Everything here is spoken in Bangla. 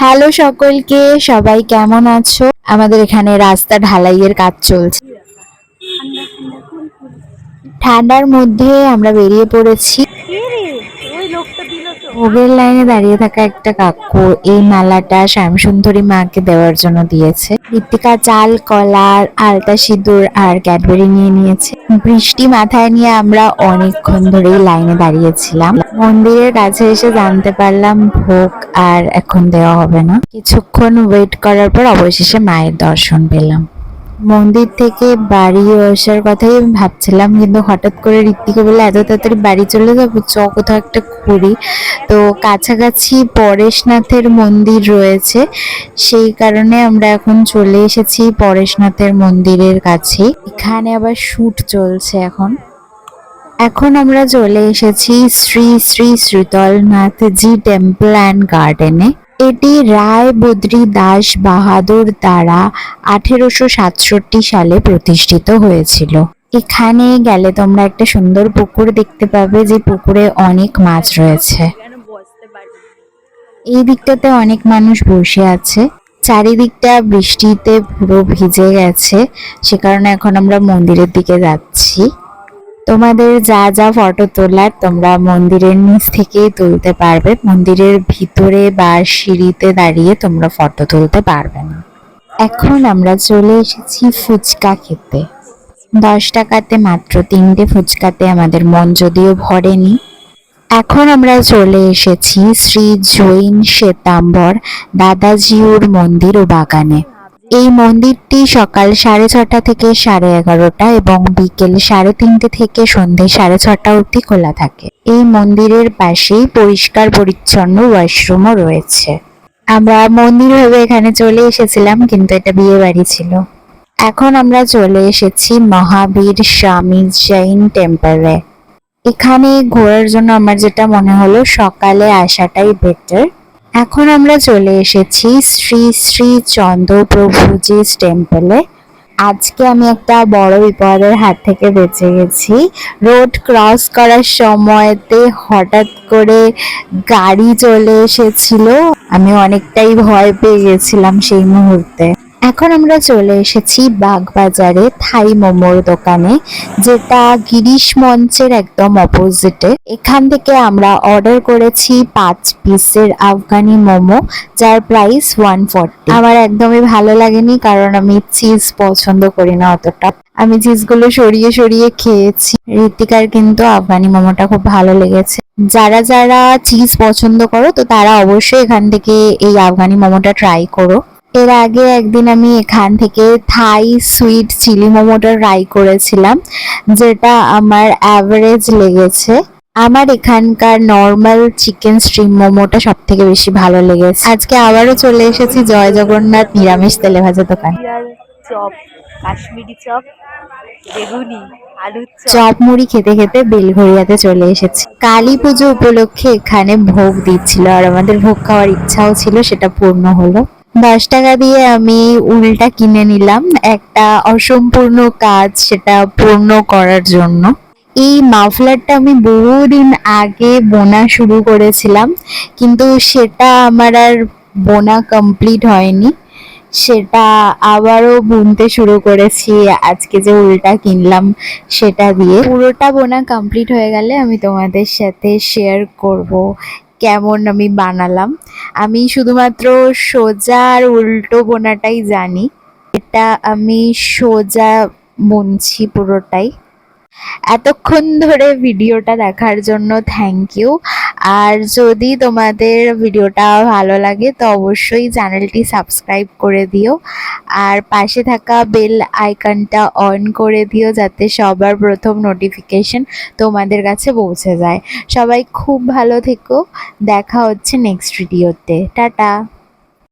হ্যালো সকলকে, সবাই কেমন আছো? আমাদের এখানে রাস্তা ঢালাইয়ের কাজ চলছে। ঠান্ডার মধ্যে আমরা বেরিয়ে পড়েছি। ওই লোকটা দিল ভোগের লাইনে দাঁড়িয়ে থাকা একটা কাকু এই মালাটা শ্যামসুন্দরী মাকে দেওয়ার জন্য দিয়েছে। ঋতিকা চাল কলার আলতা সিঁদুর আর ক্যাডবেরি নিয়ে নিয়েছে। বৃষ্টি মাথায় নিয়ে আমরা অনেকক্ষণ ধরেই লাইনে দাঁড়িয়েছিলাম। মন্দিরের কাছে এসে জানতে পারলাম ভোগ আর এখন দেওয়া হবে না। কিছুক্ষণ ওয়েট করার পর অবশেষে মায়ের দর্শন পেলাম। মন্দির থেকে বাড়ি আসার কথাই আমি ভাবছিলাম, কিন্তু হঠাৎ করে ঋত্বিকে বলে এত তাড়াতাড়ি বাড়ি চলে যাব? চ, কোথাও একটা ঘুরি। তো কাছাকাছি পরেশনাথের মন্দির রয়েছে, সেই কারণে আমরা এখন চলে এসেছি পরেশনাথের মন্দিরের কাছে। এখানে আবার শুট চলছে এখন। এখন আমরা চলে এসেছি শ্রী শ্রী শ্রীতলনাথজি টেম্পল অ্যান্ড গার্ডেনে। এটি রায় বদ্রী দাস বাহাদুর দ্বারা আঠেরোশো সাতষট্টি সালে প্রতিষ্ঠিত হয়েছিল। এখানে গেলে তোমরা একটা সুন্দর পুকুর দেখতে পাবে, যে পুকুরে অনেক মাছ রয়েছে। এই দিকটাতে অনেক মানুষ বসে আছে। চারিদিকটা বৃষ্টিতে পুরো ভিজে গেছে। সে কারণে এখন আমরা মন্দিরের দিকে যাচ্ছি। তোমাদের যা যা ফটো তোলার তোমরা মন্দিরের নিচ থেকেই তুলতে পারবে। মন্দিরের ভিতরে বা সিঁড়িতে দাঁড়িয়ে তোমরা ফটো তুলতে পারবে না। এখন আমরা চলে এসেছি ফুচকা খেতে। দশ টাকাতে মাত্র তিনটে ফুচকাতে আমাদের মন যদিও ভরেনি। এখন আমরা চলে এসেছি শ্রী জৈন শ্বেতাম্বর দাদাজিউর মন্দির ও বাগানে। এই মন্দিরটি সকাল সাড়ে ছটা থেকে সাড়ে এগারোটা এবং বিকেল সাড়ে তিনটে থেকে সন্ধে সাড়ে ছটা অবধি খোলা থাকে। এই মন্দিরের পাশেই পরিষ্কার পরিচ্ছন্ন ওয়াশরুমও রয়েছে। আমরা মন্দির ভেবে এখানে চলে এসেছিলাম, কিন্তু এটা বিয়ে বাড়ি ছিল। এখন আমরা চলে এসেছি মহাবীর স্বামী জৈন টেম্পলে এখানে ঘোরার জন্য আমার যেটা মনে হলো, সকালে আসাটাই বেটার এখন আমরা চলে এসেছি শ্রী শ্রী চন্দ্রপ্রভুজিস টেম্পলে আজকে আমি একটা বড় বিপদের হাত থেকে বেঁচে গেছি। রোড ক্রস করার সময়তে হঠাৎ করে গাড়ি চলে এসেছিল। আমি অনেকটাই ভয় পেয়ে গেছিলাম সেই মুহূর্তে। এখন আমরা চলে এসেছি বাগবাজারে থাই মোমোর দোকানে, যেটা গিরিশ মঞ্চের একদম অপোজিটে এখান থেকে আমরা অর্ডার করেছি পাঁচ পিসের আফগানি মোমো, যার প্রাইস ওয়ান আমার একদমই ভালো লাগেনি, কারণ আমি চিজ পছন্দ করি না অতটা। আমি চিজগুলো সরিয়ে সরিয়ে খেয়েছি। ঋতিকার কিন্তু আফগানি মোমোটা খুব ভালো লেগেছে। যারা যারা চিজ পছন্দ করো, তো তারা অবশ্যই এখান থেকে এই আফগানি মোমোটা ট্রাই করো। এর আগে একদিন আমি এখান থেকে থাই সুইট চিলি মোমোটা ট্রাই করেছিলাম যেটা আমার অ্যাভারেজ লেগেছে। আমার এখানকার নর্মাল চিকেন স্ট্রিম মোমোটা সব থেকে বেশি ভালো লেগেছে। আজকে আবারও চলে এসেছি জয় জগন্নাথ নিরামিষ তেলে ভাজা দোকান। চপ কাশ্মীরি চপ বেগুনি চপ। চপ মুড়ি খেতে খেতে বেলঘরিয়াতে চলে এসেছি। কালী পুজো উপলক্ষে এখানে ভোগ দিচ্ছিল আর আমাদের ভোগ খাওয়ার ইচ্ছাও ছিল সেটা পূর্ণ হলো। দশ টাকা দিয়ে আমি উলটা কিনে নিলাম। একটা অসম্পূর্ণ কাজ সেটা পূর্ণ করার জন্য। এই মাফলারটা আমি বহুদিন আগে বোনা শুরু করেছিলাম, কিন্তু সেটা আমার আর বোনা কমপ্লিট হয়নি। সেটা আবারও বুনতে শুরু করেছি, আজকে যে উলটা কিনলাম সেটা দিয়ে। পুরোটা বোনা কমপ্লিট হয়ে গেলে আমি তোমাদের সাথে শেয়ার করব কেমন আমি বানালাম। আমি শুধুমাত্র সোজা আর উল্টো বোনাটাই জানি। এটা আমি সোজা বুনছি পুরোটাই। এতক্ষণ ধরে ভিডিওটা দেখার জন্য থ্যাংক ইউ আর যদি তোমাদের ভিডিওটা ভালো লাগে, তো অবশ্যই চ্যানেলটি সাবস্ক্রাইব করে দিও। আর পাশে থাকা বেল আইকনটা অন করে দিও, যাতে সবার প্রথম নোটিফিকেশন তোমাদের কাছে পৌঁছে যায়। সবাই খুব ভালো থেকো। দেখা হচ্ছে নেক্সট ভিডিওতে টাটা!